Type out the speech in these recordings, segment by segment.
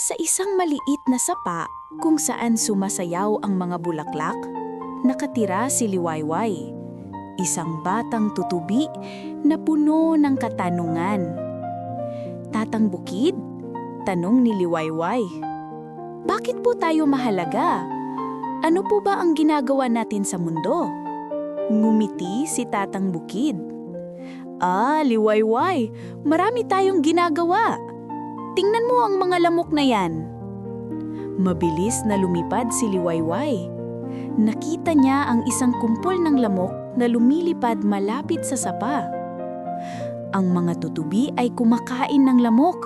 Sa isang maliit na sapa kung saan sumasayaw ang mga bulaklak, nakatira si Liwayway, isang batang tutubi na puno ng katanungan. Tatang Bukid? Tanong ni Liwayway. Bakit po tayo mahalaga? Ano po ba ang ginagawa natin sa mundo? Ngumiti si Tatang Bukid. Ah, Liwayway, marami tayong ginagawa. Tingnan mo ang mga lamok na yan. Mabilis na lumipad si Liwayway. Nakita niya ang isang kumpol ng lamok na lumilipad malapit sa sapa. Ang mga tutubi ay kumakain ng lamok,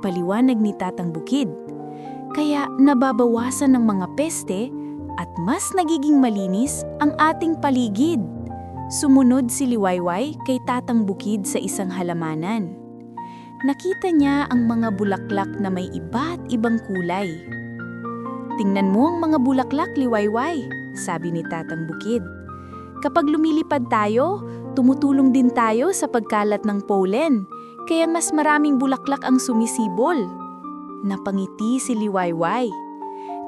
paliwanag ni Tatang Bukid. Kaya nababawasan ng mga peste at mas nagiging malinis ang ating paligid. Sumunod si Liwayway kay Tatang Bukid sa isang halamanan. Nakita niya ang mga bulaklak na may iba't ibang kulay. Tingnan mo ang mga bulaklak, Liwayway, sabi ni Tatang Bukid. Kapag lumilipad tayo, tumutulong din tayo sa pagkalat ng pollen, kaya mas maraming bulaklak ang sumisibol. Napangiti si Liwayway.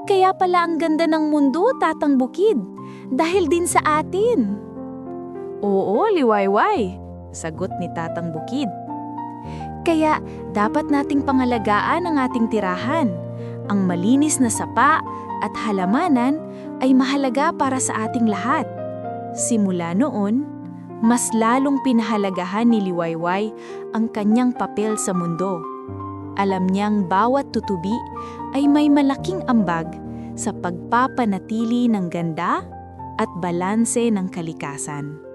Kaya pala ang ganda ng mundo, Tatang Bukid, dahil din sa atin. Oo, Liwayway, sagot ni Tatang Bukid. Kaya dapat nating pangalagaan ang ating tirahan. Ang malinis na sapa at halamanan ay mahalaga para sa ating lahat. Simula noon, mas lalong pinahalagahan ni Liwayway ang kanyang papel sa mundo. Alam niyang bawat tutubi ay may malaking ambag sa pagpapanatili ng ganda at balanse ng kalikasan.